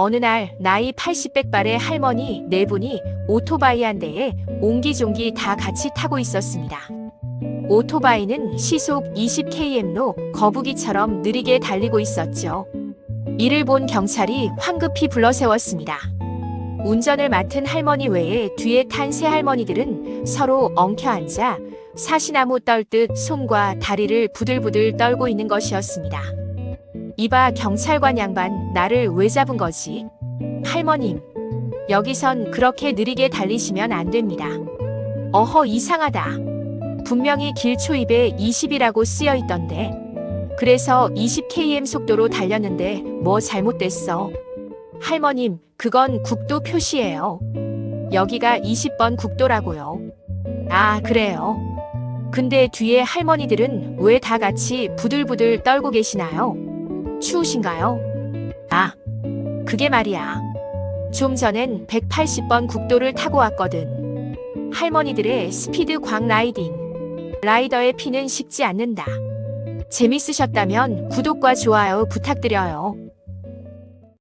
어느 날 나이 80백발의 할머니 네 분이 오토바이 한 대에 옹기종기 다 같이 타고 있었습니다. 오토바이는 시속 20km로 거북이처럼 느리게 달리고 있었죠. 이를 본 경찰이 황급히 불러 세웠습니다. 운전을 맡은 할머니 외에 뒤에 탄 세 할머니들은 서로 엉켜 앉아 사시나무 떨듯 손과 다리를 부들부들 떨고 있는 것이었습니다. 이봐 경찰관 양반 나를 왜 잡은 거지? 할머님 여기선 그렇게 느리게 달리시면 안 됩니다. 어허 이상하다. 분명히 길 초입에 20이라고 쓰여 있던데. 그래서 20km 속도로 달렸는데 뭐 잘못됐어? 할머님, 그건 국도 표시예요. 여기가 20번 국도라고요. 아, 그래요. 근데 뒤에 할머니들은 왜 다 같이 부들부들 떨고 계시나요? 추우신가요? 아, 그게 말이야. 좀 전엔 180번 국도를 타고 왔거든. 할머니들의 스피드 광 라이딩. 라이더의 피는 식지 않는다. 재밌으셨다면 구독과 좋아요 부탁드려요.